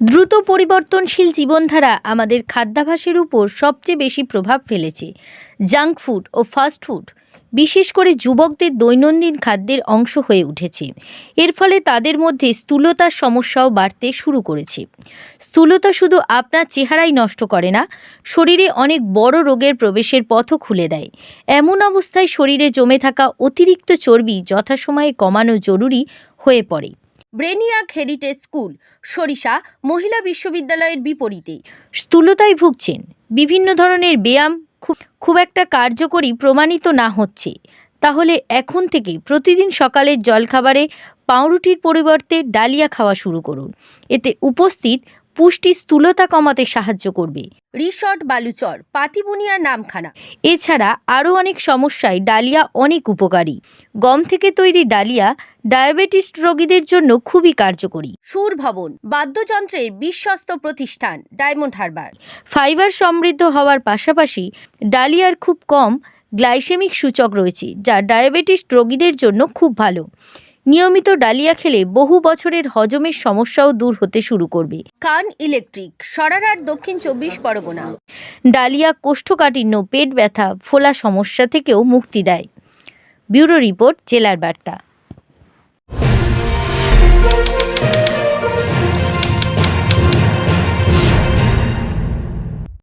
দ্রুত পরিবর্তনশীল জীবনধারা আমাদের খাদ্যাভাসের উপর সবচেয়ে বেশি প্রভাব ফেলেছে। জাঙ্ক ফুড ও ফাস্ট ফুড, বিশেষ করে যুবকদের দৈনন্দিন খাদ্যের অংশ হয়ে উঠেছে। এর ফলে তাদের মধ্যে স্থূলতার সমস্যাও বাড়তে শুরু করেছে। স্থূলতা শুধু আপনার চেহারাই নষ্ট করে না, শরীরে অনেক বড় রোগের প্রবেশের পথও খুলে দেয়। এমন অবস্থায় শরীরে জমে থাকা অতিরিক্ত চর্বি যথাসময়ে কমানো জরুরি হয়ে পড়ে। ব্রেনিয়াক হেরিটেজ স্কুল সরিষা মহিলা বিশ্ববিদ্যালয়ের বিপরীতে। স্থূলতায় ভুগছেন। বিভিন্ন ধরনের ব্যায়াম খুব খুব একটা কার্যকরী প্রমাণিত না হচ্ছে। তাহলে এখন থেকে প্রতিদিন সকালের জলখাবারে পাউরুটির পরিবর্তে ডালিয়া খাওয়া শুরু করুন। এতে উপস্থিত পুষ্টি স্থূলতা কমাতে সাহায্য করবে। রিসর্ট বালুচর পাতিবুনিয়া নামখানা। এছাড়া আরও অনেক সমস্যায় ডালিয়া অনেক উপকারী। গম থেকে তৈরি ডালিয়া ডায়াবেটিস রোগীদের জন্য খুবই কার্যকরী। সুর ভবন বাদ্যযন্ত্রের বিশ্বস্ত প্রতিষ্ঠান ডায়মন্ড হারবার। ফাইবার সমৃদ্ধ হওয়ার পাশাপাশি ডালিয়ার খুব কম গ্লাইসেমিক সূচক রয়েছে যা ডায়াবেটিস রোগীদের জন্য খুব ভালো। নিয়মিত ডালিয়া খেলে বহু বছরের হজমের সমস্যাও দূর হতে শুরু করবে। কান ইলেকট্রিক সরারার দক্ষিণ চব্বিশ পরগনা। ডালিয়া কোষ্ঠকাঠিন্য পেট ব্যথা ফোলা সমস্যা থেকেও মুক্তি দেয়। ব্যুরো রিপোর্ট জেলার বার্তা।